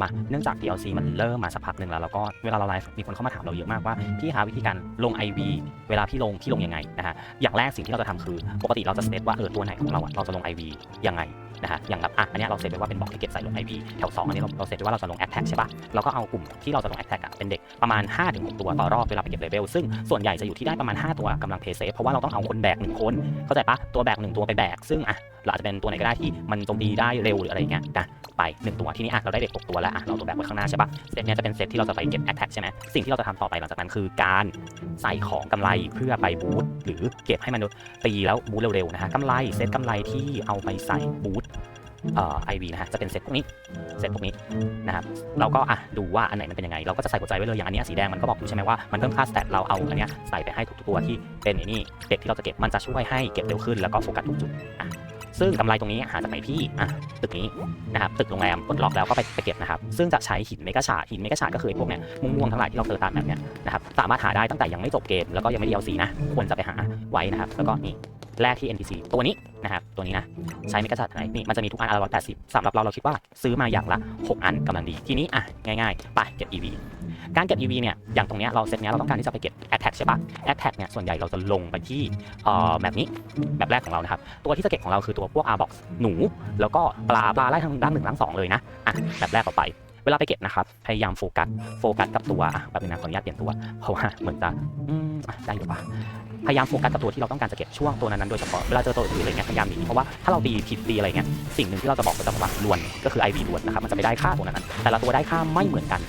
มาเนื่องจาก DLC มันเริ่มมาสักพักหนึ่งแล้วแล้วก็เวลาเราไลฟ์มีคนเข้ามาถามเราเยอะมากว่าพี่หาวิธีการลง IV เวลาพี่ลงพี่ลงยังไงนะฮะอย่างแรกสิ่งที่เราจะทำคือ ปกติเราจะเซตว่าเออตัวไหนของเราอะเราจะลง IV ยังไง นะฮะอย่างแบบอะอันนี้เราเซตไว้ว่าเป็นบล็อกที่เก็บใส่ลง IV แถวสองอันนี้เราเราเซตไว้ว่าเราจะลง Attack ใช่ปะเราก็เอากลุ่มที่เราจะลง Attack อะเป็นเด็กประมาณ 5-6 ตัวต่อรอบเวลาไปเก็บเลเวลซึ่งส่วนใหญ่จะอยู่ที่ได้ประมาณ 5 ตัวกำลังเพย์เซฟเพราะว่าเราต้องเอาคนแบกหนึ่งคนเข้าใจปะตัวแบกหนึ่งตัวไปแบกซึ่งอะเราอาจจะเป็นตัวไหนก็ได้ที่มันโจมตีได้เร็วหรืออะไรเงี้ยนะไปหนึ่งตัวทีนี้อะเราได้เด็กตกตัวแล้วอะเราตัวแบกไว้ข้างหน้าใช่ปะเซตเนี้ยจะเป็นเซตที่เราจะไปเก็บแอ t แทกใช่ไหมสิ่งที่เราจะทำต่อไปหลังจากนั้นคือการใส่ของกำไรเพื่อไปบูท หรือเก็บให้มันตีแล้วบูทเร็วๆนะฮะกำไรเซตกำไรที่เอาไปใส่บูทเอ่อไอวีนะฮะจะเป็นเซตพวกนี้เซตพวกนี้นะครับเราก็อะดูว่าอันไหนมันเป็นยังไง เราก็จะใส่หัวใจไว้เลยอย่างอันเนี้ยสีแดงมันก็บอกอยู่ใช่ไหมว่ามันเพิ่มค่าสเตตเราเอาอันเนี้ยใส่ไปให้ทุกตัวที่เป็นไอ้นี่เด็กที่เราจะเก็บมันจะช่วยให้เก็บเร็วขึ้นแล้วก็โฟกัสทุกจุดอะ ซึ่งกำไรตรงนี้หาจากไหนพี่อะตึกนี้นะครับตึกโรงแรมปลดล็อกแล้วก็ไปไปเก็บนะครับ ซึ่งจะใช้หินเมกะชาหินเมกะชาก็คือพวกเนี้ยม่วงๆทั้งหลายที่เราเจอตามแบบเนี้ยนะครับสามารถหาได้ตั้งแต่ยังไม่จบเกมแล้วก็ยังไม่เดียวสีนะควรจะไปหาไว้นะครับแล้วก็นี่ แรกที่ NPC ตัวนี้นะครับตัวนี้นะใช้เมกะชาร์ดไหนนี่มันจะมีทุกอันอันละร้อยแปดสิบสำหรับเราเราคิดว่าซื้อมาอย่างละ 6 อันกำลังดีทีนี้อะง่ายๆ ไปเก็บ EV การเก็บ EV เนี่ยอย่างตรงเนี้ยเราเซตเนี้ยเราต้องการที่จะไปเก็บ Attack ใช่ปะ Attack เนี่ยส่วนใหญ่เราจะลงไปที่เอ่อแบบนี้แบบแรกของเรานะครับตัวที่จะเก็บของเราคือตัวพวก R box หนู แล้วก็ปลาปลาไล่ทางด้านหนึ่งด้านสองเลยนะอะแบบแรกออกไป เวลาไปเก็บนะครับ พยายามโฟกัส โฟกัสกับตัวอะแบบนี้นะขออนุญาตเปลี่ยนตัว เพราะว่าเหมือนจะอืมอะได้หรือเปล่าพยายามโฟกัสกับตัวที่เราต้องการจะเก็บช่วงตัวนั้นๆโดยเฉพาะ เวลาเจอตัวอื่นอะไรเงี้ยพยายามหนีเพราะว่าถ้าเราตีผิดตีอะไรเงี้ย สิ่งหนึ่งที่เราจะบอกก็จะบอกว่าลวน ก็คือ IV ลวนนะครับ มันจะไม่ได้ค่าตัวนั้นๆแต่ละตัวได้ค่าไม่เหมือนกัน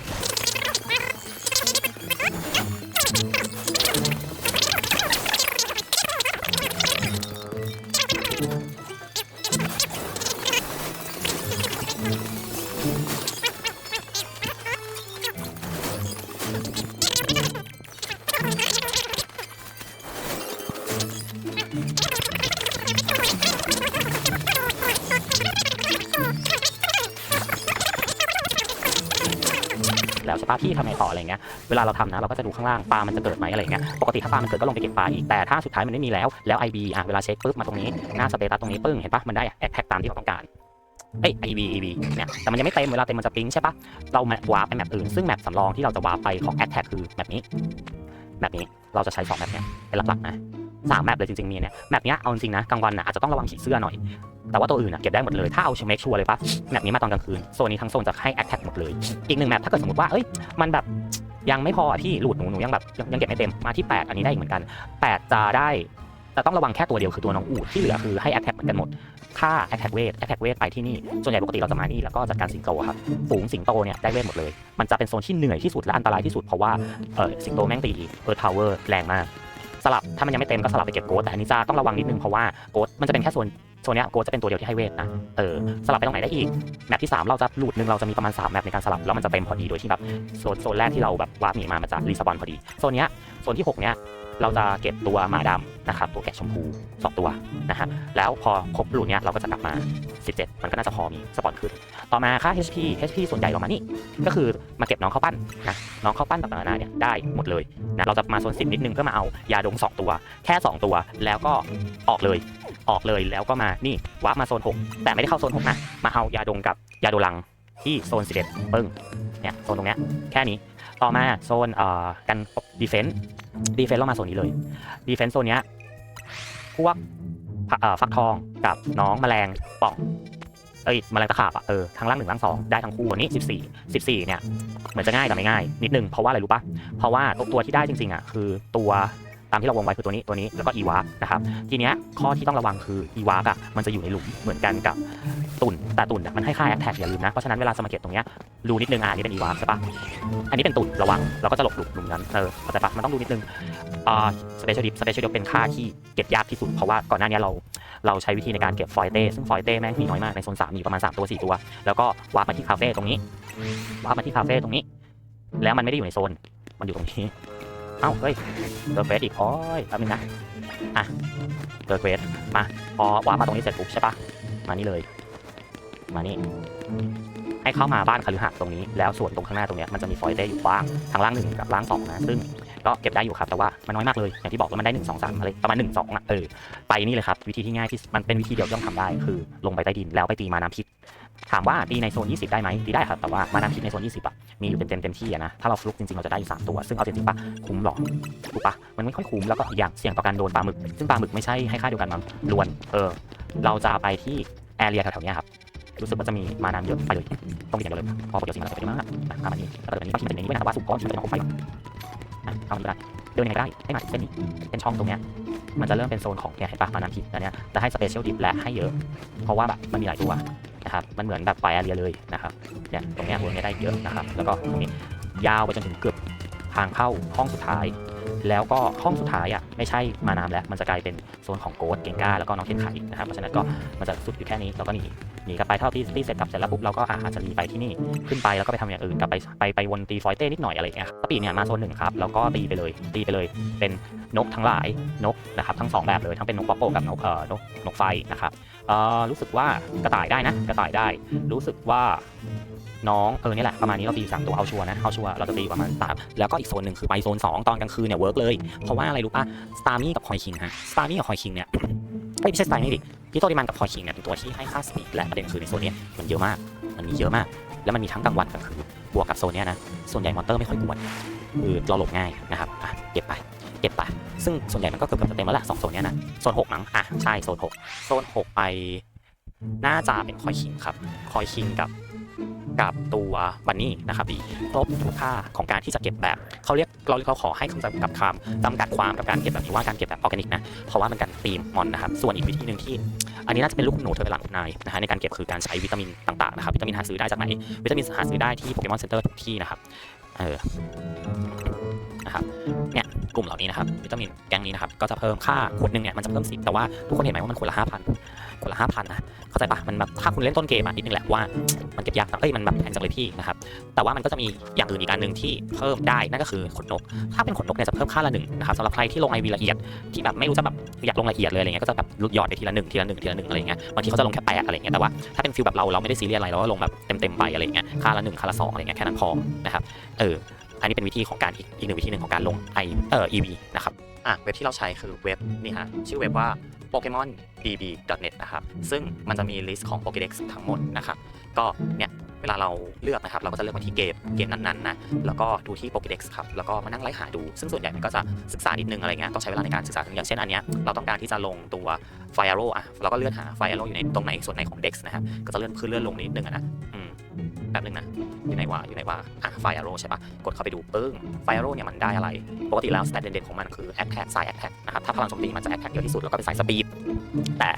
แล้วใช่ปะพี่ทำไงต่ออะไรเงี้ยเวลาเราทำนะเราก็จะดูข้างล่างปลามันจะเกิดไหมอะไรเงี้ยปกติถ้าปลามันเกิดก็ลงไปเก็บปลาอีกแต่ถ้าสุดท้ายมันไม่มีแล้วแล้ว IB อะเวลาเช็คปุ๊บมาตรงนี้หน้าสเตตัสตรงนี้ปึ้งเห็นปะมันได้แอคแท็กตามที่เราต้องการเอ้ย IB IB เนี่ยแต่มันยังไม่เต็มเวลาเต็มมันจะปิ๊งใช่ปะเราแมปวาร์ปไปแมปอื่นซึ่งแมปสำรองที่เราจะวาร์ปไปของ a t t a c k คือแมปนี้แมปนี้เราจะใช้สองแมปเนี้ยเป็นหลักๆนะ สามแมปเลยจริงๆมีเนี่ยแมปเนี้ยเอาจริงๆนะกลางวันน่ะอาจจะต้องระวังผีเสื้อหน่อย แต่ว่าตัวอื่นน่ะเก็บได้หมดเลยถ้าเอาเมคชัวร์เลยปะแมปนี้มาตอนกลางคืนโซนนี้ทั้งโซนจะให้ a t t a c k หมดเลยอีกหนึ่งแมปถ้าเกิดสมมติว่าเอ้ยมันแบบยังไม่พออะพี่หลุดหนูหนูยังแบบยังยังเก็บไม่เต็มมาที่ 8 อันนี้ได้อีกเหมือนกัน 8 จะได้แต่ต้องระวังแค่ตัวเดียวคือตัวน้องอูดที่เหลือคือให้ attack เหมือนกันหมดค่า attack weight attack weight ไปที่นี่ส่วนใหญ่ปกติเราจะมานี่แล้วก็จัดการสิงโตครับฝูงสิงโตเนี่ยได้เวทหมดเลย มันจะเป็นโซนที่เหนื่อยที่สุดและอันตรายที่สุดเพราะว่าเออสิงโตแม่งตี earth power แรงมาก สลับถ้ามันยังไม่เต็มก็สลับไปเก็บโกดแต่อันนี้จะต้องระวังนิดนึงเพราะว่าโกดมันจะเป็นแค่ส่วน โซนเนี้ยโกจะเป็นตัวเดียวที่ให้เวทนะเออสลับไปตรงไหนได้อีกแมปที่ 3 เราจะหลุดหนึ่งเราจะมีประมาณ3แมปในการสลับแล้วมันจะเต็มพอดีโดยที่แบบโซนโซนแรกที่เราแบบวาร์ปหนีมามันจะรีสปอนพอดีโซนเนี้ยโซนที่6เนี้ยเราจะเก็บตัวหมาดำนะครับตัวแกะชมพู 2 ตัวนะฮะแล้วพอครบหลุดเนี้ยเราก็จะกลับมา 17 มันก็น่าจะพอมีสปอนขึ้น ต่อมาค่า HP HP ส่วนใหญ่เรามานี่ ก็คือมาเก็บน้องเข้าปั้นนะน้องเข้าปั้นต่างๆนานาเนี่ยได้หมดเลยนะเราจะมาโซน10 นิดนึงเพื่อมาเอายาดงสองตัว แค่ 2 ตัวแล้วก็ออกเลย ออกเลยแล้วก็มานี่วาร์ปมาโซน 6 แต่ไม่ได้เข้าโซน 6 นะ มาเอายาดงกับยาโดลังที่โซน 11 ปึ้งเนี่ยโซนตรงเนี้ยแค่นี้ต่อมาโซนเอ่อกันดีเฟนส์ดีเฟนส์เรามาโซนนี้เลยดีเฟนส์โซนเนี้ยพวกเอ่อฟักทองกับน้องแมลงป่องเอ้ยแมลงตะขาบอะเออทั้งล่างหนึ่งล่างสองได้ทั้งคู่อันนี้14 14เนี่ยเหมือนจะง่ายแต่ไม่ง่าย นิดนึงเพราะว่าอะไรรู้ปะเพราะว่าตัวที่ได้จริงๆอะคือตัวามที่เราวงไว้คือตัวนี้ตัวนี้แล้วก็อีวาร์นะครับทีเนี้ยข้อที่ต้องระวังคืออีวาร์อะมันจะอยู่ในหลุมเหมือนกันกับตุ่นแต่ตุ่นมันให้ค่าแอคแท็กอย่าลืมนะ เพราะฉะนั้นเวลาสมาเก็ตตรงเนี้ยดูนิดนึงอะนนี้เป็นอีวาร์ใช่ปะอันนี้เป็นตุ่นระวังเราก็จะหลบหลุมหลุมนั้นเออเข้าใจปะมันต้องดูนิดนึงอ่าสเปเชียลดิฟสเปเชียลดิฟเป็นค่าที่เก็บยากที่สุดเพราะว่าก่อนหน้านี้เราเราใช้วิธีในการเก็บฟอยเต้ซึ่งฟอยเต้แม่งมีน้อยมากในโซนสามมีประมาณ3ตัว4ตัว แล้วก็วาร์ปมาที่คาเฟ่ตรงนี้วาร์ปมาที่คาเฟ่ตรงนี้ แล้วมันไม่ได้อยู่ในโซนมันอยู่ตรงนี้ เอ้าเฮ้ยเจอเฟสอีกโอ้ยแป๊บนึงนะอะเจอเฟสมาพอวาร์ปมาตรงนี้เสร็จปุ๊บใช่ปะมานี่เลย มานี่ให้เข้ามาบ้านคฤหักตรงนี้แล้วส่วนตรงข้างหน้าตรงเนี้ยมันจะมีฟอยเต้อยู่บ้างทางล่างหนึ่งกับล่างสองนะซึ่ง ก็เก็บได้อยู่ครับ แต่ว่ามันน้อยมากเลย อย่างที่บอกว่ามันได้หนึ่งสอะไรประมาณหนึ่งสองอะเออไปนี่เลยครับ วิธีที่ง่ายที่มันเป็นวิธีเดียวที่ต้องทำได้คือลงไปใต้ดินแล้วไปตีมาน้ำพิษ ถามว่าตีในโซน 20 ได้ไหมตีได้ครับ แต่ว่ามานาคิดในโซน 20อะมีอยู่เต็มเต็มเต็มที่อะนะถ้าเราฟลุกจริงๆเราจะได้อยู่3ตัว ซึ่งเอาจริงๆปะคุ้มหรอถูกปะมันไม่ค่อยคุ้มแล้วก็อย่างเสี่ยงต่อการโดนปลาหมึก ซึ่งปลาหมึกไม่ใช่ให้ค่าเดียวกันมั้งล้วนเออเราจะไปที่แอเรียแถวๆนี้ครับรู้สึกว่าจะมีมานานเยอะไปเลยต้องมีย่างเดียวเลยพอปกต์สิ่งนั้นจะไปเยอะมากนะตามอันนี้แล้วก็แบบนี้บางทีมันเป็นอย่างนี้ด้วยนะว่าสุกก้อนที่มันจะครบไป เอานี้ก็ได้เดินยังไงก็ได้ให้มาที่เส้นนี้เป็นช่องตรงเนี้ยมันจะเริ่มเป็นโซนของเนี่ยเห็นปะมานาคิดอันเนี้ยจะให้สเปเชียลดิฟและให้เยอะ เพราะว่าแบบมันมีหลายตัวนะครับมันเหมือนแบบไฟแอเรียเลยนะครับเนี่ยตรงเนี้ยเวิร์กเนี่ยได้เยอะนะครับแล้วก็ตรงนี้ยาวไปจนถึงเกือบทางเข้าห้องสุดท้าย แล้วก็ห้องสุดท้ายอะไม่ใช่มาน้ำแล้ว มันจะกลายเป็นโซนของโกดเกงก้าแล้วก็น้องเคนไขนะครับเพราะฉะนั้นก็มันจะสุดอยู่แค่นี้เราก็หนี หนีกลับไปเท่าที่ที่เสร็จกลับเสร็จแล้วปุ๊บเราก็อาจจะหนีไปที่นี่ขึ้นไปแล้วก็ไปทำอย่างอื่นกลับไปไปไปวนตีฟอยเต้นิดหน่อยอะไรเงี้ยสปีดเนี่ยมาโซนหนึ่งครับแล้วก็ตีไปเลยตีไปเลย เป็นนกทั้งหลายนกนะครับทั้งสองแบบเลยทั้งเป็นนกป๊อปโปกับนกเอ่อนกนกไฟนะครับเอ่อรู้สึกว่ากระต่ายได้นะกระต่ายได้ รู้สึกว่าน้องเออนี่แหละประมาณนี้เราตีสามตัวเอาชัวนะเอาชัวเราจะตีประมาณสามแล้วก็อีกโซนหนึ่งคือไปโซน 2 ตอนกลางคืนเนี่ยเวิร์กเลย เพราะว่าอะไรรู้ป่ะสตาร์มี่กับคอยคิงฮะสตาร์มี่กับคอยคิงเนี่ยไม่ใช่สตาร์มี่ดิ พี่โซดิมันกับคอยคิงเนี่ยเป็นตัวที่ให้ค่าสปีดและประเด็นคือในโซนนี้มันเยอะมาก มันมีเยอะมาก แล้วมันมีทั้งกลางวันกลางคืนบวกกับโซนนี้นะ ส่วนใหญ่มอนเตอร์ไม่ค่อยกวนคือเราหลบง่ายนะครับอะเก็บไป เก็บไป ซึ่งส่วนใหญ่มันก็เกือบจะเต็มแล้วแหละสองโซนนี้นะ โซนหกมั้ง อะ ใช่ โซนหกโซนหกไป น่าจะเป็นคอยคิงครับ คอยคิงกับ กับตัวบันนี่นะครับดีครบทุกค่าของการที่จะเก็บแบบเขาเรียกเราเราขอให้คำจำกัดความจำกัดความกับการเก็บแบบนี้ว่าการเก็บแบบออร์แกนิกนะเพราะว่ามันกันตีมมอนนะครับส่วนอีกวิธีหนึ่งที่ อันนี้น่าจะเป็นลูกหนูเธอเป็นหลังนายนะฮะในการเก็บคือการใช้วิตามินต่างๆนะครับวิตามินหาซื้อได้จากไหนวิตามินหาซื้อได้ที่โปเกมอนเซ็นเตอร์ทุกที่นะครับเออ นะครับเนี่ยกลุ่มเหล่านี้นะครับวิตามินแกงนี้นะครับก็จะเพิ่มค่าขวดหนึ่งเนี่ยมันจะเพิ่มสิบแต่ว่าทุกคนเห็นไหมว่ามันขวดละห้าพันขวดละห้าพันนะเข้าใจปะมันแบบถ้าคุณเล่นต้นเกมอะนิดนึงแหละว่ามันเก็บยากเอ้ยมันแบบแพงจังเลยพี่นะครับแต่ว่ามันก็จะมีอย่างอื่นอีกอันหนึ่งที่เพิ่มได้นั่นก็คือขนนก ถ้าเป็นขนนกเนี่ยจะเพิ่มค่าละหนึ่งนะครับสำหรับใครที่ลงไอวีละเอียดที่แบบไม่รู้จะแบบอยากลงละเอียดเลยอะไรเงี้ยก็จะแบบหยอดไปทีละหนึ่งทีละหนึ่งทีละหนึ่งอะไรเงี้ยบางทีเขาจะลงแค่แปดอะไรเงี้ยแต่ว่าถ้าเป็นฟิลแบบเราเราไม่ได้ซีเรียสอะไรเราก็ลงแบบเต็มๆไปอะไรเงี้ยค่าละหนึ่งค่าละสองอะไรเงี้ยแค่นั้นพอนะครับเออ อันนี้เป็นวิธีของการอีกอีกหนึ่งวิธีหนึ่งของการลงไอเอ่อ EV นะครับอะเว็บที่เราใช้คือเว็บนี่ฮะชื่อเว็บว่า Pokemon bb.net นะครับ ซึ่งมันจะมีลิสต์ของ Pokédex ทั้งหมดนะครับ ก็เนี่ย เวลาเราเลือกนะครับ เราก็จะเลือกมาที่เกม เกมนั้นๆนะ แล้วก็ดูที่ Pokédex ครับ แล้วก็มานั่งไล่หาดู ซึ่งส่วนใหญ่มันก็จะศึกษานิดนึงอะไรเงี้ย ต้องใช้เวลาในการศึกษา อย่างเช่นอันเนี้ย เราต้องการที่จะลงตัว Fire Arrow อะเราก็เลื่อนหา Fire Arrow อยู่ในตรงไหนส่วนไหนของ Dex นะครับก็จะเลื่อนขึ้นเลื่อนลงนิดนึงนะ ป๊บนึงนะอยู่ไหนวะอยู่ไหนวะอะไฟอารู้ใช่ปะกดเข้าไปดูปึ้งไฟอารู้เนี่ยมันได้อะไร ปกติแล้วสแตทเด่นๆของมันคือ Attack สาย Attack นะครับถ้าพลังโจมตีมันจะ Attack เยอะที่สุดแล้วก็เป็นสายสปีดแต่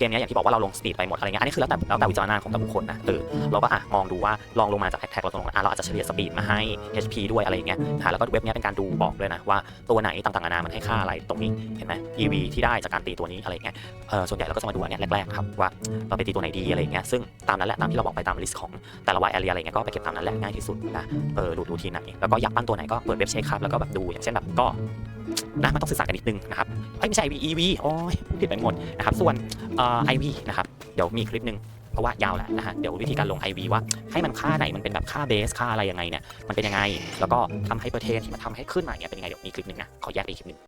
เกมนี้อย่างที่บอกว่าเราลง Speed ไปหมดอะไรเงี้ยอันนี้คือแล้วแต่แล้วแต่วิจารณญาณของแต่บุคคลนะเออเราก็อะมองดูว่าลองลงมาจาก Attack เราตรงอะเราอาจจะเฉลี่ย Speed มาให้ HP ด้วยอะไรอย่างเงี้ยหาแล้วก็เว็บนี้เป็นการดูบอกด้วยนะว่าตัวไหนต่างๆนานามันให้ค่าอะไรตรงนี้เห็นไหม EV ที่ได้จากการตีตัวนี้อะไรเงี้ยเออส่วนใหญ่เราก็จะมาดูอันนี้แรกๆครับว่าเราไปตีตัวไหนดีอะไรเงี้ยซึ่งตามนั้นแหละตามที่เราบอกไปตามลิสต์ของแต่ละวายแอเรียอะไรเงี้ยก็ไปเก็บตามนั้นแหละง่ายที่สุดนะเออดูดูทีไหนแล้วก็อยากปั้นตัวไหนก็เปิดเว็บเช็คครับแล้วก็แบบดูอย่างเช่นแบบก็ นะมันต้องศึกษากันนิดนึงนะครับเอ้ยไม่ใช่ EV โอ้ยผิดไปหมดนะครับส่วนเอ่อ IV นะครับเดี๋ยวมีคลิปหนึงเพราะว่ายาวแล้วนะฮะเดี๋ยววิธีการลง IV ว่าให้มันค่าไหนมันเป็นแบบค่าเบสค่าอะไรยังไงเนี่ยมันเป็นยังไง แล้วก็ทำให้เปอร์เทนที่มันทำให้ขึ้นมาเนี่ยเป็นยังไงเดี๋ยวมีคลิปหนึงนะขอแยกไปคลิปหนึง